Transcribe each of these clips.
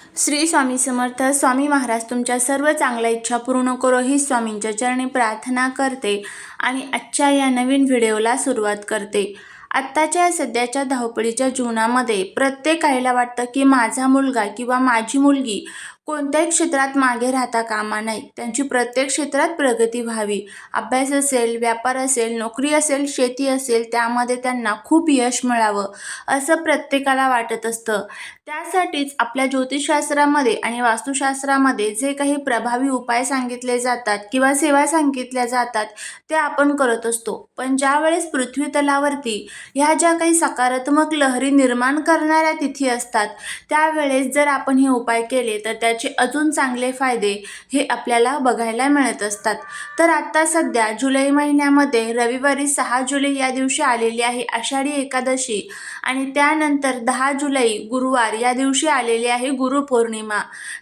श्री स्वामी समर्थ स्वामी महाराज तुमच्या सर्व चांगल्या इच्छा पूर्ण करो ही स्वामींच्या चरणी प्रार्थना करते आणि आजच्या या नवीन व्हिडिओला सुरुवात करते. आत्ताच्या या सध्याच्या धावपळीच्या जीवनामध्ये प्रत्येक आईला वाटतं की माझा मुलगा किंवा माझी मुलगी कोणत्याही क्षेत्रात मागे राहता कामा नाही. त्यांची प्रत्येक क्षेत्रात प्रगती व्हावी. अभ्यास असेल व्यापार असेल नोकरी असेल शेती असेल त्यामध्ये त्यांना खूप यश मिळावं असं प्रत्येकाला वाटत असतं. त्यासाठीच आपल्या ज्योतिषशास्त्रामध्ये आणि वास्तुशास्त्रामध्ये जे काही प्रभावी उपाय सांगितले जातात किंवा सेवा सांगितल्या जातात ते आपण करत असतो. पण ज्यावेळेस पृथ्वीतलावरती पृथ्वी तलावरती ह्या ज्या काही सकारात्मक लहरी निर्माण करणाऱ्या तिथी असतात त्यावेळेस जर आपण हे उपाय केले तर त्या त्याचे अजून चांगले फायदे हे आपल्याला बघायला मिळत असतात. तर आत्ता सध्या जुलै महिन्यामध्ये रविवारी सहा जुलै या दिवशी आलेली आहे आषाढी एकादशी आणि त्यानंतर दहा जुलै गुरुवार या दिवशी आलेली आहे गुरुपौर्णिमा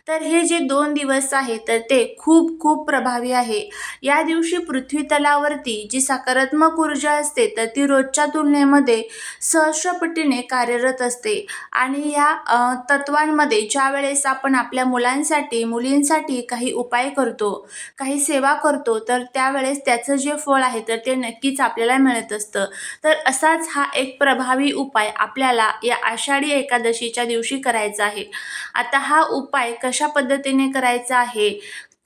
तर हे जे दोन दिवस आहे तर ते खूप खूप प्रभावी आहे. या दिवशी पृथ्वी तलावरती जी सकारात्मक ऊर्जा असते तर ती रोजच्या तुलनेमध्ये सहस्रपटीने कार्यरत असते. आणि या तत्वांमध्ये ज्या वेळेस आपण आपल्या मुला मुलांसाठी मुलींसाठी काही उपाय करतो काही सेवा करतो तर त्यावेळेस त्याचं जे फळ आहे तर ते नक्कीच आपल्याला मिळत असतं. तर असाच हा एक प्रभावी उपाय आपल्याला या आषाढी एकादशीच्या दिवशी करायचा आहे. आता हा उपाय कशा पद्धतीने करायचा आहे?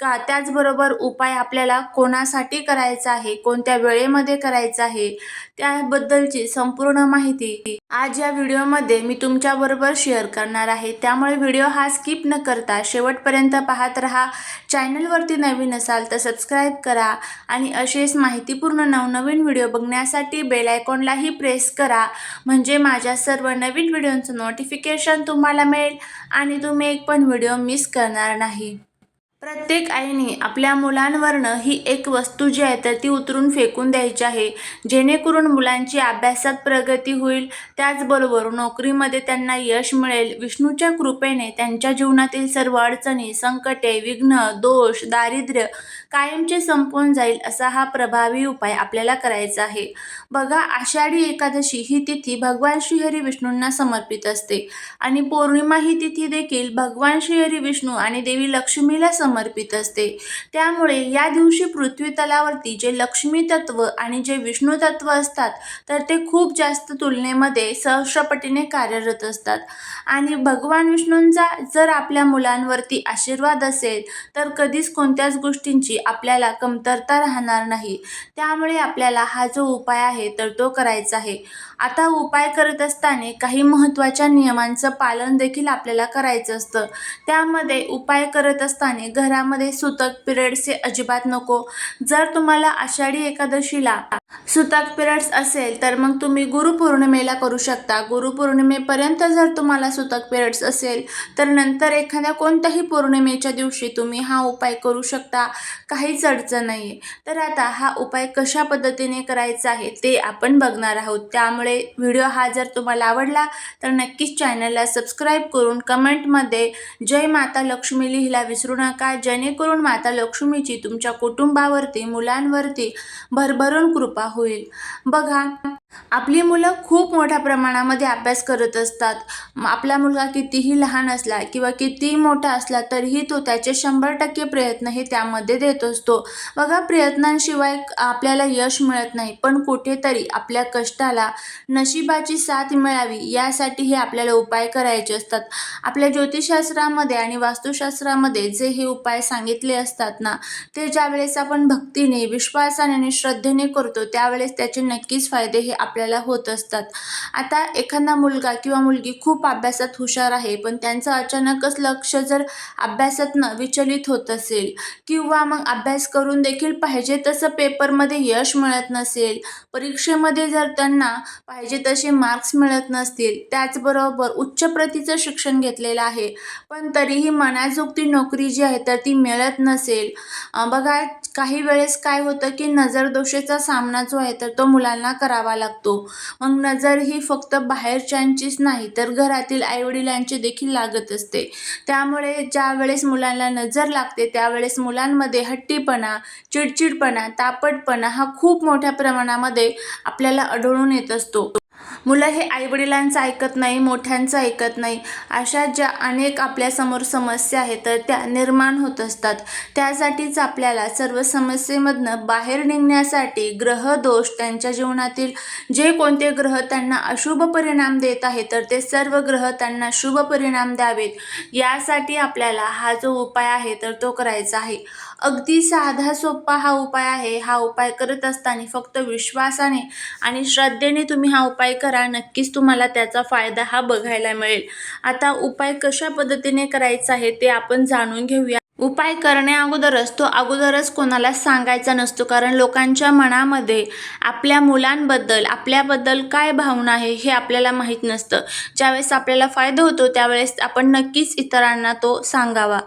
का? त्याचबरोबर उपाय आपल्याला कोणासाठी करायचा आहे? कोणत्या वेळेमध्ये करायचा आहे? त्याबद्दलची संपूर्ण माहिती आज या व्हिडिओमध्ये मी तुमच्याबरोबर शेअर करणार आहे. त्यामुळे व्हिडिओ हा स्किप न करता शेवटपर्यंत पाहत राहा. चॅनलवरती नवीन असाल तर सबस्क्राईब करा आणि असेच माहितीपूर्ण नवनवीन व्हिडिओ बघण्यासाठी बेल आयकॉनलाही प्रेस करा. म्हणजे माझ्या सर्व नवीन व्हिडिओंचं नोटिफिकेशन तुम्हाला मिळेल आणि तुम्ही एक पण व्हिडिओ मिस करणार नाही. प्रत्येक आईने आपल्या मुलांवरनं ही एक वस्तू जी आहे तर ती उतरून फेकून द्यायची आहे. जेणेकरून मुलांची अभ्यासात प्रगती होईल. त्याचबरोबर नोकरीमध्ये त्यांना यश मिळेल. विष्णूच्या कृपेने त्यांच्या जीवनातील सर्व अडचणी संकटे विघ्न दोष दारिद्र्य कायमचे संपून जाईल असा हा प्रभावी उपाय आपल्याला करायचा आहे. बघा आषाढी एकादशी ही तिथी भगवान श्रीहरी विष्णूंना समर्पित असते. आणि पौर्णिमा ही तिथी देखील भगवान श्रीहरी विष्णू आणि देवी लक्ष्मीला समर्पित असते. त्यामुळे या दिवशी पृथ्वी तलावरती जे लक्ष्मी तत्व आणि जे विष्णू तत्व असतात तर ते खूप जास्त तुलनेमध्ये सहस्रपटीने कार्यरत असतात. आणि भगवान विष्णूंचा जर आपल्या मुलांवरती आशीर्वाद असेल तर कधीच कोणत्याच गोष्टींची आपल्याला कमतरता राहणार नाही. त्यामुळे आपल्याला हा जो उपाय आहे तर तो करायचा आहे. आता उपाय करत असताना काही महत्त्वाच्या नियमांचं पालन देखील आपल्याला करायचं असतं. त्यामध्ये उपाय करत असताना घरामध्ये सुतक पिरियड्सचे अजिबात नको. जर तुम्हाला आषाढी एकादशीला सुतक पिरियड्स असेल तर मग तुम्ही गुरुपौर्णिमेला करू शकता. गुरुपौर्णिमेपर्यंत जर तुम्हाला सुतक पिरियड्स असेल तर नंतर एखाद्या कोणत्याही पौर्णिमेच्या दिवशी तुम्ही हा उपाय करू शकता. काहीच अडचण नाही आहे तर आता हा उपाय कशा पद्धतीने करायचा आहे ते आपण बघणार आहोत. त्यामुळे व्हिडिओ हा जर तुम्हाला आवडला तर नक्कीच चॅनलला सबस्क्राईब करून कमेंटमध्ये जय माता लक्ष्मी लिहिला विसरू नका. जेणेकरून माता लक्ष्मीची तुमच्या कुटुंबावरती मुलांवरती भरभरून कृपा होईल. बघा आपली मुलं खूप मोठ्या प्रमाणामध्ये अभ्यास करत असतात. आपला मुलगा कितीही लहान असला किंवा कितीही मोठा असला तरीही तो त्याचे शंभर टक्के प्रयत्न हे त्यामध्ये देत असतो. बघा प्रयत्नांशिवाय आपल्याला यश मिळत नाही पण कुठेतरी आपल्या कष्टाला नशिबाची साथ मिळावी यासाठी हे आपल्याला उपाय करायचे असतात. आपल्या ज्योतिषशास्त्रामध्ये आणि वास्तुशास्त्रामध्ये जे हे उपाय उपाय सांगितले असतात ना. ते ज्यावेळेस आपण भक्तीने विश्वासाने आणि श्रद्धेने करतो त्यावेळेस त्याचे नक्कीच फायदे हे आपल्याला होत असतात. आता एखादा मुलगा किंवा मुलगी खूप अभ्यासात हुशार आहे पण त्यांचं अचानकच लक्ष जर अभ्यासातनं विचलित होत असेल किंवा मग अभ्यास करून देखील पाहिजे तसं पेपरमध्ये यश मिळत नसेल परीक्षेमध्ये जर त्यांना पाहिजे तसे मार्क्स मिळत नसतील त्याचबरोबर उच्च प्रतीचं शिक्षण घेतलेलं आहे पण तरीही मनाजोगती नोकरी जी आहे तर ती मिळत नसेल. बघा काही वेळेस काय होतं की नजरदोषेचा सामना जो आहे तर तो मुलांना करावा लागतो. मग नजर ही फक्त बाहेरच्यांचीच नाही तर घरातील आईवडिलांची देखील लागत असते. त्यामुळे ज्या वेळेस मुलांना नजर लागते त्यावेळेस मुलांमध्ये हट्टीपणा चिडचिडपणा तापटपणा हा खूप मोठ्या प्रमाणामध्ये आपल्याला आढळून येत असतो. मुलं हे आईवडिलांचं ऐकत नाही मोठ्यांचं ऐकत नाही. अशा ज्या अनेक आपल्यासमोर समस्या आहेत तर त्या निर्माण होत असतात. त्यासाठीच आपल्याला सर्व समस्येमधनं बाहेर निघण्यासाठी ग्रह दोष त्यांच्या जीवनातील जे कोणते ग्रह त्यांना अशुभ परिणाम देत आहे तर ते सर्व ग्रह त्यांना शुभ परिणाम द्यावेत. यासाठी आपल्याला हा जो उपाय आहे तर तो करायचा आहे. अगदी साधा सोपा हा उपाय आहे. हा उपाय करत असताना फक्त विश्वासाने आणि श्रद्धेने तुम्ही हा उपाय करा. नक्कीच तुम्हाला त्याचा फायदा हा बघायला मिळेल. आता उपाय कशा पद्धतीने करायचा आहे ते आपण जाणून घेऊया. उपाय करण्या अगोदरच तो अगोदरच कोणाला सांगायचा नसतो. कारण लोकांच्या मनामध्ये आपल्या मुलांबद्दल आपल्याबद्दल काय भावना आहे हे आपल्याला माहीत नसतं. ज्यावेळेस आपल्याला फायदा होतो त्यावेळेस आपण नक्कीच इतरांना तो सांगावा.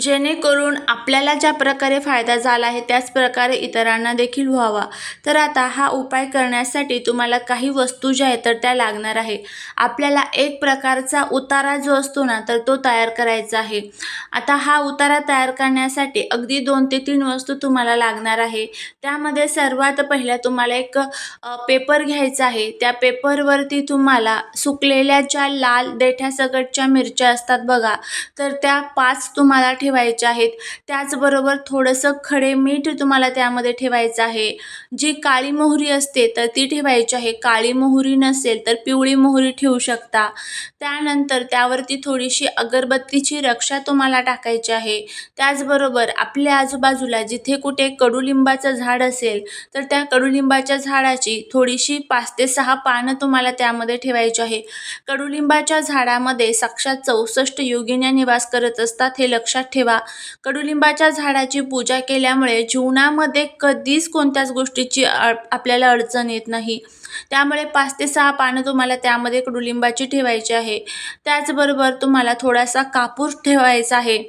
जेणेकरून आपल्याला ज्या प्रकारे फायदा झाला आहे त्याच प्रकारे इतरांना देखील व्हावा. तर आता हा उपाय करण्यासाठी तुम्हाला काही वस्तू ज्या आहेत तर त्या लागणार आहे. आपल्याला एक प्रकारचा उतारा जो असतो ना तर तो तयार करायचा आहे. आता हा उतारा तयार करण्यासाठी अगदी दोन ते तीन वस्तू तुम्हाला लागणार आहे. त्यामध्ये सर्वात पहिल्या तुम्हाला एक पेपर घ्यायचा आहे. त्या पेपरवरती तुम्हाला सुकलेल्या ज्या लाल देठ्यासकटच्या मिरच्या असतात बघा तर त्या पाच तुम्हाला ठेवायच्या आहेत. त्याचबरोबर थोडंसं खडे मीठ तुम्हाला त्यामध्ये ठेवायचं आहे. जी काळी मोहरी असते तर ती ठेवायची आहे. काळी मोहरी नसेल तर पिवळी मोहरी ठेवू शकता. त्यानंतर त्यावरती थोडीशी अगरबत्तीची रक्षा तुम्हाला टाकायची आहे. त्याचबरोबर आपल्या आजूबाजूला जिथे कुठे कडुलिंबाचं झाड असेल तर त्या कडुलिंबाच्या झाडाची थोडीशी पाच ते सहा पानं तुम्हाला त्यामध्ये ठेवायची आहे. कडुलिंबाच्या झाडामध्ये साक्षात चौसष्ट योगिन्या निवास करत असतात हे लक्षात ठेवा. कडुलिंबाच्या झाडाची पूजा केल्यामुळे जीवनामध्ये कधीच कोणत्याच गोष्टीची आपल्याला अडचण येत नाही. त्यामुळे पाच ते सहा पानं तुम्हाला त्यामध्ये कडुलिंबाची ठेवायची आहे. त्याचबरोबर तुम्हाला थोडासा कापूर ठेवायचा आहे.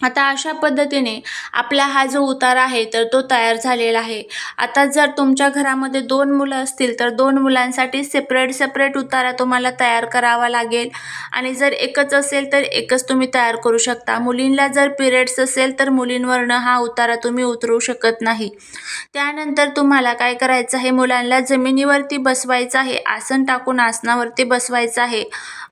आता अशा पद्धतीने आपला हा जो उतारा आहे तर तो तयार झालेला आहे. आता जर तुमच्या घरामध्ये दोन मुलं असतील तर दोन मुलांसाठी सेपरेट सेपरेट उतारा तुम्हाला तयार करावा लागेल. आणि जर एकच असेल तर एकच तुम्ही तयार करू शकता. मुलींना जर पिरियड्स असेल तर मुलींवरनं हा उतारा तुम्ही उतरू शकत नाही. त्यानंतर तुम्हाला काय करायचं आहे? मुलांना जमिनीवरती बसवायचं आहे. आसन टाकून आसनावरती बसवायचं आहे.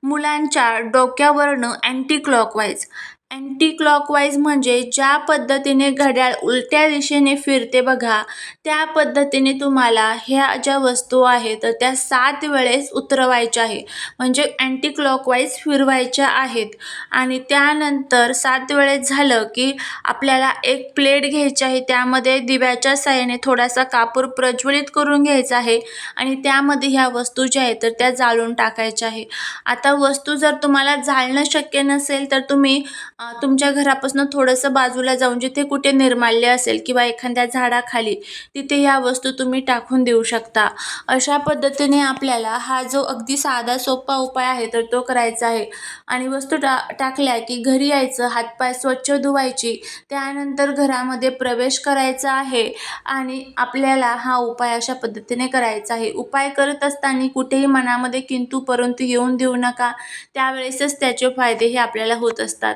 मुलांच्या डोक्यावरनं अँटी क्लॉकवाईज अँटी क्लॉकवाईज म्हणजे ज्या पद्धतीने घड्याळ उलट्या दिशेने फिरते बघा त्या पद्धतीने तुम्हाला ह्या ज्या वस्तू आहेत तर त्या सात वेळेस उतरवायच्या आहे. म्हणजे अँटी क्लॉकवाईज फिरवायच्या आहेत. आणि त्यानंतर सात वेळेस झालं की आपल्याला एक प्लेट घ्यायची आहे त्यामध्ये दिव्याच्या साह्याने थोडासा कापूर प्रज्वलित करून घ्यायचा आहे आणि त्यामध्ये ह्या वस्तू ज्या आहेत तर त्या जाळून टाकायच्या आहे. आता वस्तू जर तुम्हाला जाळणं शक्य नसेल तर तुम्ही तुमच्या घरापासून थोडंसं बाजूला जाऊन जिथे कुठे निर्माल्य असेल किंवा एखाद्या झाडाखाली तिथे ह्या वस्तू तुम्ही टाकून देऊ शकता. अशा पद्धतीने आपल्याला हा जो अगदी साधा सोपा उपाय आहे तर तो करायचा आहे. आणि वस्तू टा टाकल्या की घरी यायचं हातपाय स्वच्छ धुवायची त्यानंतर घरामध्ये प्रवेश करायचा आहे आणि आपल्याला हा उपाय अशा पद्धतीने करायचा आहे. उपाय करत असताना कुठेही मनामध्ये किंतू परंतु येऊन देऊ नका. त्यावेळेसच त्याचे फायदे हे आपल्याला होत असतात.